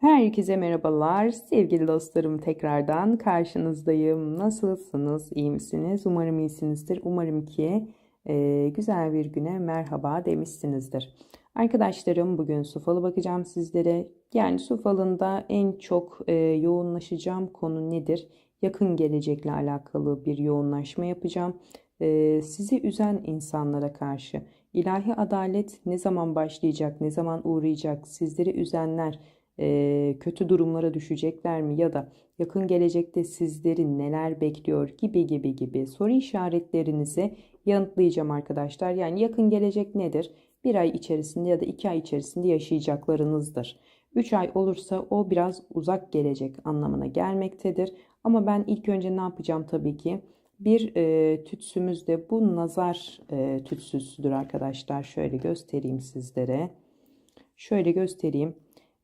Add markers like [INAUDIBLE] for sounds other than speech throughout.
Herkese merhabalar. Sevgili dostlarım tekrardan karşınızdayım. Nasılsınız? İyi misiniz? Umarım iyisinizdir. Umarım ki e, güzel bir güne merhaba demişsinizdir. Arkadaşlarım bugün su falı bakacağım sizlere. Yani su falında en çok e, yoğunlaşacağım konu nedir? Yakın gelecekle alakalı bir yoğunlaşma yapacağım. E, sizi üzen insanlara karşı ilahi adalet ne zaman başlayacak, ne zaman uğrayacak, sizleri üzenler kötü durumlara düşecekler mi ya da yakın gelecekte sizleri neler bekliyor gibi gibi gibi soru işaretlerinizi yanıtlayacağım arkadaşlar. Yani yakın gelecek nedir? Bir ay içerisinde ya da iki ay içerisinde yaşayacaklarınızdır. Üç ay olursa o biraz uzak gelecek anlamına gelmektedir. Ama ben ilk önce ne yapacağım tabii ki? Bir e, tütsümüz de bu nazar e, tütsüsüdür arkadaşlar. Şöyle göstereyim sizlere. Şöyle göstereyim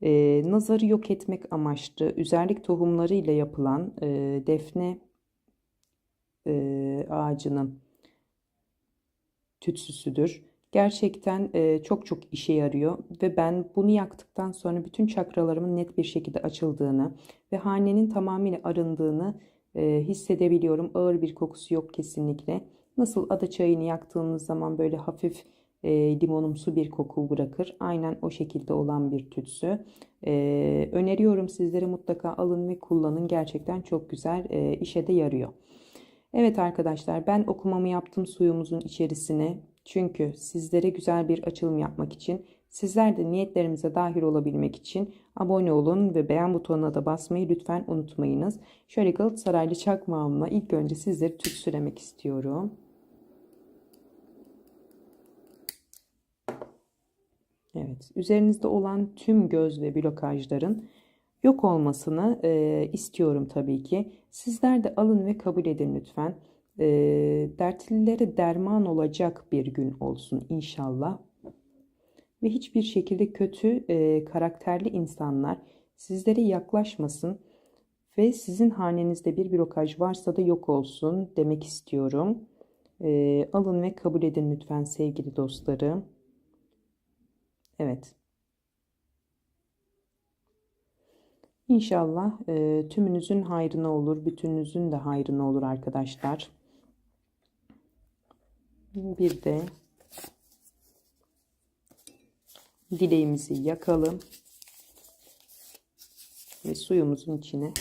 e, nazarı yok etmek amaçlı üzerlik tohumları ile yapılan e, defne e, ağacının tütsüsüdür. Gerçekten e, çok çok işe yarıyor ve ben bunu yaktıktan sonra bütün çakralarımın net bir şekilde açıldığını ve hanenin tamamıyla arındığını e, hissedebiliyorum. Ağır bir kokusu yok kesinlikle. Nasıl ada çayını yaktığınız zaman böyle hafif e, limonumsu bir koku bırakır. Aynen o şekilde olan bir tütsü. E, öneriyorum sizlere mutlaka alın ve kullanın. Gerçekten çok güzel e, işe de yarıyor. Evet arkadaşlar ben okumamı yaptım suyumuzun içerisine. Çünkü sizlere güzel bir açılım yapmak için sizler de niyetlerimize dahil olabilmek için abone olun ve beğen butonuna da basmayı lütfen unutmayınız. Şöyle Galatasaraylı çakmağımla ilk önce sizleri tütsülemek istiyorum. Evet, üzerinizde olan tüm göz ve blokajların yok olmasını e, istiyorum tabii ki. Sizler de alın ve kabul edin lütfen. E, dertlilere derman olacak bir gün olsun inşallah. Ve hiçbir şekilde kötü e, karakterli insanlar sizlere yaklaşmasın ve sizin hanenizde bir blokaj varsa da yok olsun demek istiyorum. E, alın ve kabul edin lütfen sevgili dostlarım. Evet. İnşallah e, tümünüzün hayrına olur, bütününüzün de hayrına olur arkadaşlar. Bir de dileğimizi yakalım ve suyumuzun içine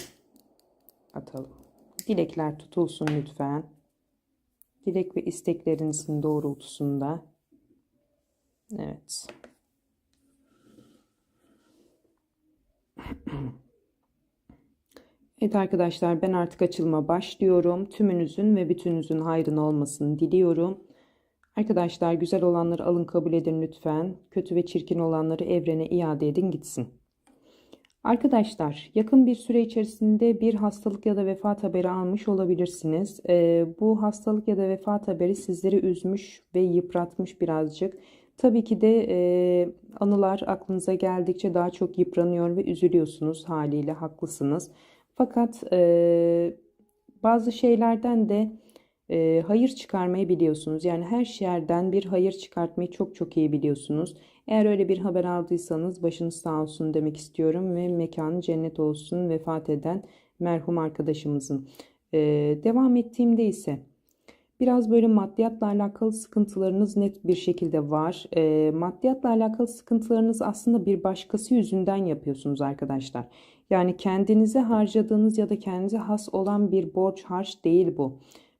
atalım. Dilekler tutulsun lütfen. Dilek ve isteklerinizin doğrultusunda. Evet. Evet arkadaşlar ben artık açılma başlıyorum. Tümünüzün ve bütününüzün hayrına olmasını diliyorum. Arkadaşlar güzel olanları alın kabul edin lütfen. Kötü ve çirkin olanları evrene iade edin gitsin. Arkadaşlar yakın bir süre içerisinde bir hastalık ya da vefat haberi almış olabilirsiniz. Ee, bu hastalık ya da vefat haberi sizleri üzmüş ve yıpratmış birazcık. Tabii ki de e, anılar aklınıza geldikçe daha çok yıpranıyor ve üzülüyorsunuz haliyle haklısınız. Fakat e, bazı şeylerden de e, hayır çıkarmayı biliyorsunuz. Yani her şeyden bir hayır çıkartmayı çok çok iyi biliyorsunuz. Eğer öyle bir haber aldıysanız başınız sağ olsun demek istiyorum ve mekanı cennet olsun vefat eden merhum arkadaşımızın. E, devam ettiğimde ise Biraz böyle maddiyatla alakalı sıkıntılarınız net bir şekilde var. E, maddiyatla alakalı sıkıntılarınız aslında bir başkası yüzünden yapıyorsunuz arkadaşlar. Yani kendinize harcadığınız ya da kendinize has olan bir borç harç değil bu.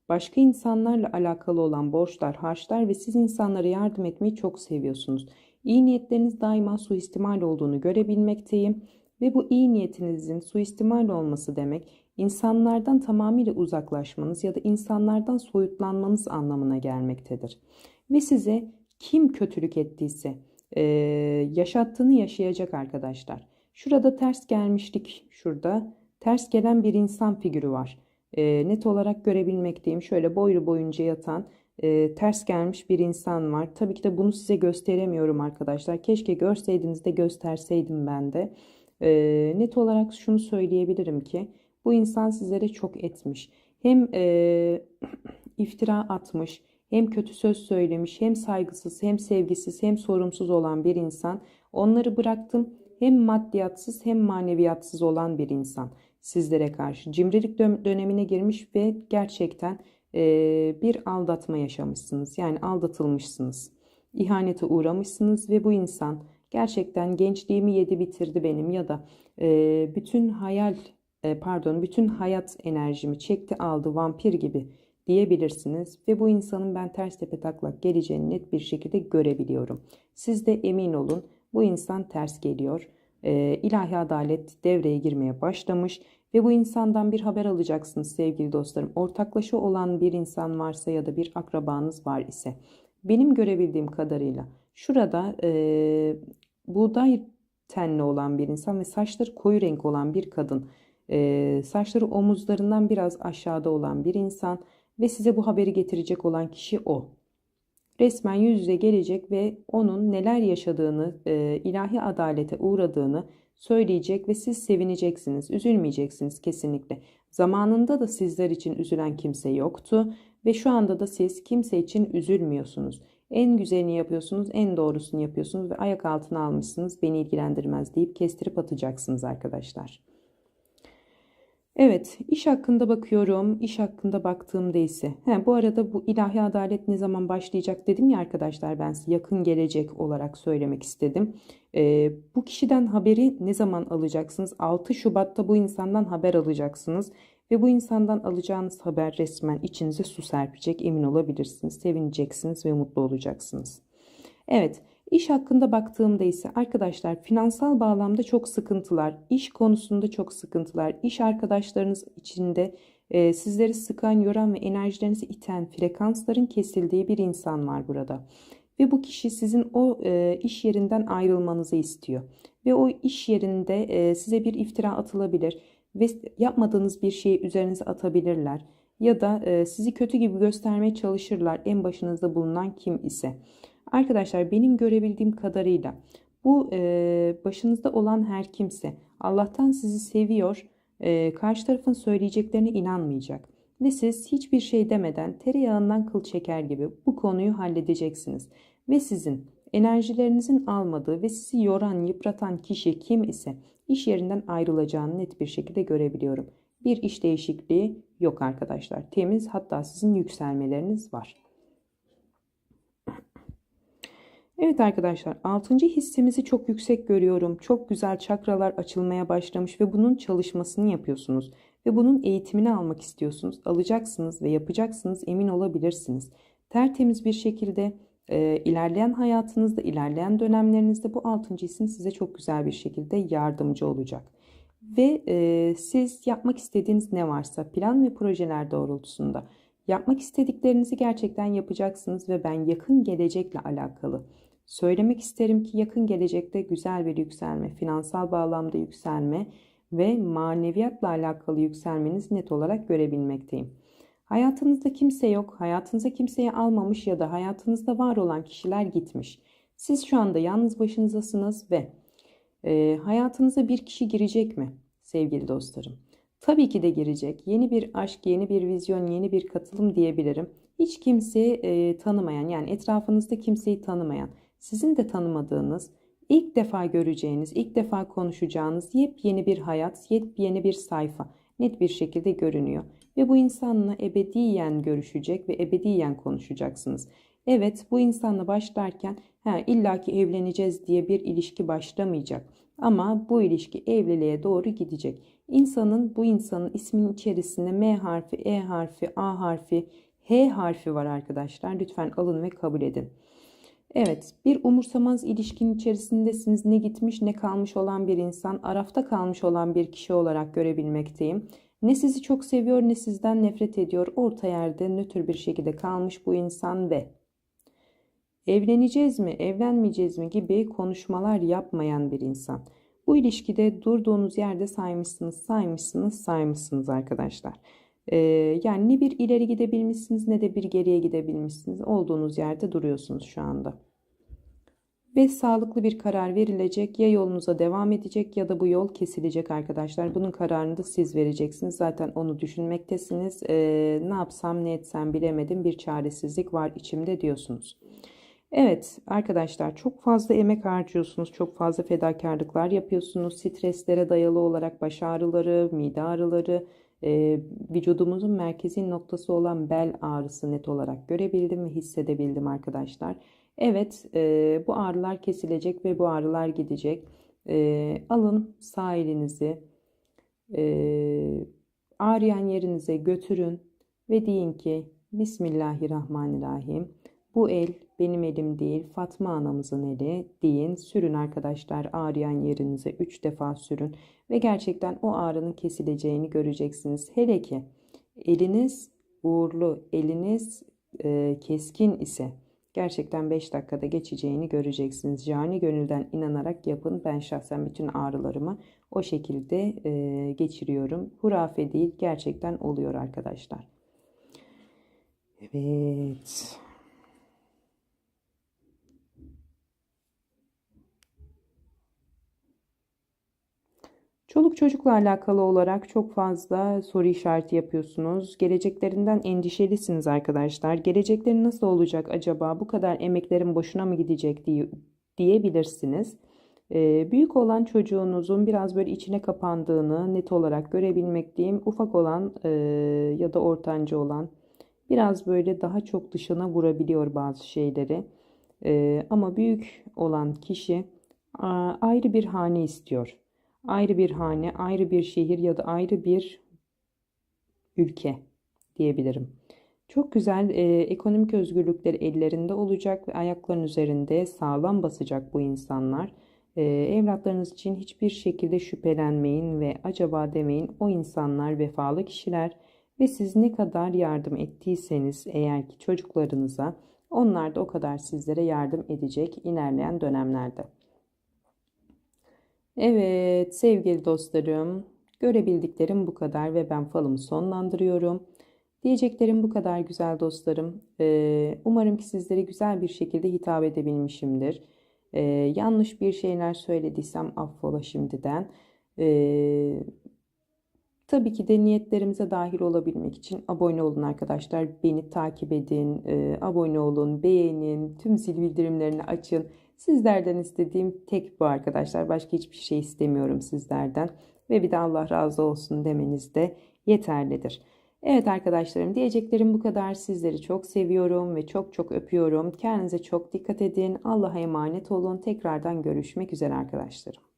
Başka insanlarla alakalı olan borçlar, harçlar ve siz insanlara yardım etmeyi çok seviyorsunuz. İyi niyetleriniz daima suistimal olduğunu görebilmekteyim. Ve bu iyi niyetinizin suistimal olması demek insanlardan tamamıyla uzaklaşmanız ya da insanlardan soyutlanmanız anlamına gelmektedir. Ve size kim kötülük ettiyse e, yaşattığını yaşayacak arkadaşlar. Şurada ters gelmişlik şurada ters gelen bir insan figürü var. E, net olarak görebilmekteyim. Şöyle boylu boyunca yatan e, ters gelmiş bir insan var. Tabii ki de bunu size gösteremiyorum arkadaşlar. Keşke görseydiniz de gösterseydim ben de. E, net olarak şunu söyleyebilirim ki bu insan sizlere çok etmiş. Hem e, [CLEARS THROAT] iftira atmış, hem kötü söz söylemiş, hem saygısız, hem sevgisiz, hem sorumsuz olan bir insan. Onları bıraktım. hem maddiyatsız hem maneviyatsız olan bir insan sizlere karşı. Cimrilik dönemine girmiş ve gerçekten bir aldatma yaşamışsınız. Yani aldatılmışsınız. İhanete uğramışsınız ve bu insan gerçekten gençliğimi yedi bitirdi benim ya da bütün hayal pardon bütün hayat enerjimi çekti aldı vampir gibi diyebilirsiniz ve bu insanın ben ters tepe taklak geleceğini net bir şekilde görebiliyorum. Siz de emin olun bu insan ters geliyor. E, ilahi adalet devreye girmeye başlamış ve bu insandan bir haber alacaksınız sevgili dostlarım. Ortaklaşa olan bir insan varsa ya da bir akrabanız var ise benim görebildiğim kadarıyla şurada e, buğday tenli olan bir insan ve saçları koyu renk olan bir kadın, e, saçları omuzlarından biraz aşağıda olan bir insan ve size bu haberi getirecek olan kişi o. Resmen yüz yüze gelecek ve onun neler yaşadığını, e, ilahi adalete uğradığını söyleyecek ve siz sevineceksiniz, üzülmeyeceksiniz kesinlikle. Zamanında da sizler için üzülen kimse yoktu ve şu anda da siz kimse için üzülmüyorsunuz. En güzelini yapıyorsunuz, en doğrusunu yapıyorsunuz ve ayak altına almışsınız. Beni ilgilendirmez deyip kestirip atacaksınız arkadaşlar. Evet, iş hakkında bakıyorum. İş hakkında baktığımda ise. He, bu arada bu ilahi adalet ne zaman başlayacak dedim ya arkadaşlar ben size yakın gelecek olarak söylemek istedim. Ee, bu kişiden haberi ne zaman alacaksınız? 6 Şubat'ta bu insandan haber alacaksınız. Ve bu insandan alacağınız haber resmen içinize su serpecek emin olabilirsiniz. Sevineceksiniz ve mutlu olacaksınız. Evet. İş hakkında baktığımda ise arkadaşlar finansal bağlamda çok sıkıntılar, iş konusunda çok sıkıntılar, iş arkadaşlarınız içinde e, sizleri sıkan, yoran ve enerjilerinizi iten frekansların kesildiği bir insan var burada. Ve bu kişi sizin o e, iş yerinden ayrılmanızı istiyor. Ve o iş yerinde e, size bir iftira atılabilir ve yapmadığınız bir şeyi üzerinize atabilirler. Ya da e, sizi kötü gibi göstermeye çalışırlar en başınızda bulunan kim ise. Arkadaşlar benim görebildiğim kadarıyla bu e, başınızda olan her kimse Allah'tan sizi seviyor, e, karşı tarafın söyleyeceklerine inanmayacak. Ve siz hiçbir şey demeden tereyağından kıl çeker gibi bu konuyu halledeceksiniz. Ve sizin enerjilerinizin almadığı ve sizi yoran, yıpratan kişi kim ise iş yerinden ayrılacağını net bir şekilde görebiliyorum. Bir iş değişikliği yok arkadaşlar. Temiz hatta sizin yükselmeleriniz var. Evet arkadaşlar 6. hissimizi çok yüksek görüyorum. Çok güzel çakralar açılmaya başlamış ve bunun çalışmasını yapıyorsunuz. Ve bunun eğitimini almak istiyorsunuz. Alacaksınız ve yapacaksınız emin olabilirsiniz. Tertemiz bir şekilde e, ilerleyen hayatınızda, ilerleyen dönemlerinizde bu 6. hissin size çok güzel bir şekilde yardımcı olacak. Ve e, siz yapmak istediğiniz ne varsa plan ve projeler doğrultusunda yapmak istediklerinizi gerçekten yapacaksınız ve ben yakın gelecekle alakalı Söylemek isterim ki yakın gelecekte güzel bir yükselme, finansal bağlamda yükselme ve maneviyatla alakalı yükselmeniz net olarak görebilmekteyim. Hayatınızda kimse yok, hayatınıza kimseyi almamış ya da hayatınızda var olan kişiler gitmiş. Siz şu anda yalnız başınızdasınız ve e, hayatınıza bir kişi girecek mi sevgili dostlarım? Tabii ki de girecek. Yeni bir aşk, yeni bir vizyon, yeni bir katılım diyebilirim. Hiç kimseyi e, tanımayan yani etrafınızda kimseyi tanımayan sizin de tanımadığınız, ilk defa göreceğiniz, ilk defa konuşacağınız yepyeni bir hayat, yepyeni bir sayfa net bir şekilde görünüyor. Ve bu insanla ebediyen görüşecek ve ebediyen konuşacaksınız. Evet bu insanla başlarken ha, illaki evleneceğiz diye bir ilişki başlamayacak. Ama bu ilişki evliliğe doğru gidecek. İnsanın bu insanın isminin içerisinde M harfi, E harfi, A harfi, H harfi var arkadaşlar. Lütfen alın ve kabul edin. Evet, bir umursamaz ilişkinin içerisindesiniz. Ne gitmiş ne kalmış olan bir insan, arafta kalmış olan bir kişi olarak görebilmekteyim. Ne sizi çok seviyor ne sizden nefret ediyor. Orta yerde nötr bir şekilde kalmış bu insan ve evleneceğiz mi, evlenmeyeceğiz mi gibi konuşmalar yapmayan bir insan. Bu ilişkide durduğunuz yerde saymışsınız, saymışsınız, saymışsınız arkadaşlar. Ee, yani ne bir ileri gidebilmişsiniz ne de bir geriye gidebilmişsiniz. Olduğunuz yerde duruyorsunuz şu anda. Ve sağlıklı bir karar verilecek. Ya yolunuza devam edecek ya da bu yol kesilecek arkadaşlar. Bunun kararını da siz vereceksiniz. Zaten onu düşünmektesiniz. Ee, ne yapsam ne etsem bilemedim bir çaresizlik var içimde diyorsunuz. Evet arkadaşlar çok fazla emek harcıyorsunuz, çok fazla fedakarlıklar yapıyorsunuz. Streslere dayalı olarak baş ağrıları, mide ağrıları, e, vücudumuzun merkezi noktası olan bel ağrısı net olarak görebildim ve hissedebildim arkadaşlar. Evet e, bu ağrılar kesilecek ve bu ağrılar gidecek. E, alın sağ elinizi e, ağrıyan yerinize götürün ve deyin ki Bismillahirrahmanirrahim. Bu el benim elim değil Fatma anamızın eli deyin. Sürün arkadaşlar ağrıyan yerinize 3 defa sürün ve gerçekten o ağrının kesileceğini göreceksiniz. Hele ki eliniz uğurlu, eliniz e, keskin ise gerçekten 5 dakikada geçeceğini göreceksiniz. Cani gönülden inanarak yapın. Ben şahsen bütün ağrılarımı o şekilde e, geçiriyorum. Hurafe değil gerçekten oluyor arkadaşlar. Evet. Çoluk çocukla alakalı olarak çok fazla soru işareti yapıyorsunuz. Geleceklerinden endişelisiniz arkadaşlar. Gelecekleri nasıl olacak acaba? Bu kadar emeklerin boşuna mı gidecek diye, diyebilirsiniz. Ee, büyük olan çocuğunuzun biraz böyle içine kapandığını net olarak görebilmekteyim. Ufak olan e, ya da ortanca olan biraz böyle daha çok dışına vurabiliyor bazı şeyleri. Ee, ama büyük olan kişi a, ayrı bir hane istiyor ayrı bir hane, ayrı bir şehir ya da ayrı bir ülke diyebilirim. Çok güzel e, ekonomik özgürlükleri ellerinde olacak ve ayakların üzerinde sağlam basacak bu insanlar. E, evlatlarınız için hiçbir şekilde şüphelenmeyin ve acaba demeyin o insanlar vefalı kişiler ve siz ne kadar yardım ettiyseniz eğer ki çocuklarınıza onlar da o kadar sizlere yardım edecek ilerleyen dönemlerde. Evet sevgili dostlarım, görebildiklerim bu kadar ve ben falımı sonlandırıyorum. Diyeceklerim bu kadar güzel dostlarım. Ee, umarım ki sizlere güzel bir şekilde hitap edebilmişimdir. Ee, yanlış bir şeyler söylediysem affola şimdiden. Ee, tabii ki de niyetlerimize dahil olabilmek için abone olun arkadaşlar. Beni takip edin, e, abone olun, beğenin, tüm zil bildirimlerini açın. Sizlerden istediğim tek bu arkadaşlar. Başka hiçbir şey istemiyorum sizlerden. Ve bir de Allah razı olsun demeniz de yeterlidir. Evet arkadaşlarım diyeceklerim bu kadar. Sizleri çok seviyorum ve çok çok öpüyorum. Kendinize çok dikkat edin. Allah'a emanet olun. Tekrardan görüşmek üzere arkadaşlarım.